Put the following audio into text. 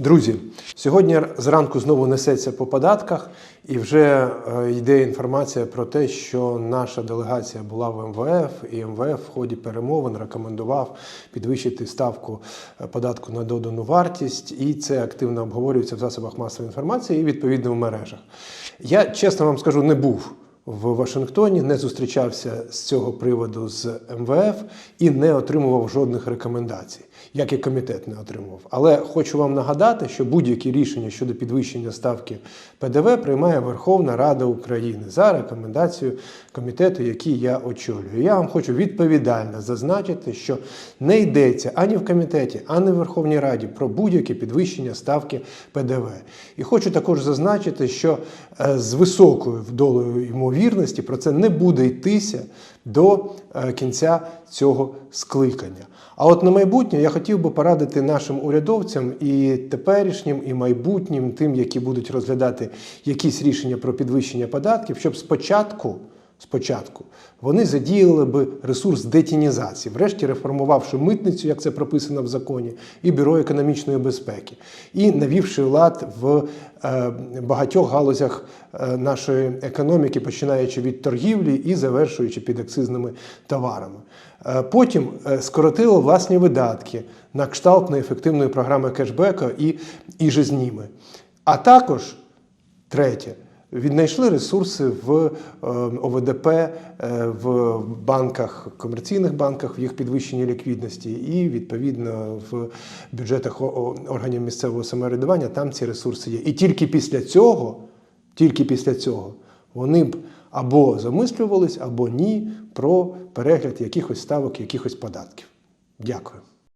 Друзі, сьогодні зранку знову несеться по податках, і вже е, йде інформація про те, що наша делегація була в МВФ, і МВФ в ході перемовин рекомендував підвищити ставку е, податку на додану вартість, і це активно обговорюється в засобах масової інформації і відповідно в мережах. Я чесно вам скажу, не був в Вашингтоні, не зустрічався з цього приводу з МВФ і не отримував жодних рекомендацій, як і комітет не отримував. Але хочу вам нагадати, що будь-які рішення щодо підвищення ставки ПДВ приймає Верховна Рада України за рекомендацією комітету, який я очолюю. Я вам хочу відповідально зазначити, що не йдеться ані в комітеті, ані в Верховній Раді про будь-яке підвищення ставки ПДВ. І хочу також зазначити, що е, з високою долею ймовірності про це не буде йтися до е, кінця цього скликання. А от на майбутнє я хотів би порадити нашим урядовцям і теперішнім, і майбутнім, тим, які будуть розглядати якісь рішення про підвищення податків, щоб спочатку. Спочатку вони задіяли би ресурс детінізації, врешті реформувавши митницю, як це прописано в законі, і бюро економічної безпеки, і навівши лад в е, багатьох галузях е, нашої економіки, починаючи від торгівлі і завершуючи підакцизними товарами. Е, потім скоротили власні видатки на кшталт неефективної програми кешбеку і, і же зніми. А також третє. Віднайшли ресурси в е, ОВДП, е, в банках, комерційних банках, в їх підвищенні ліквідності, і відповідно в бюджетах органів місцевого самоврядування там ці ресурси є. І тільки після цього, тільки після цього вони б або замислювались, або ні про перегляд якихось ставок, якихось податків. Дякую.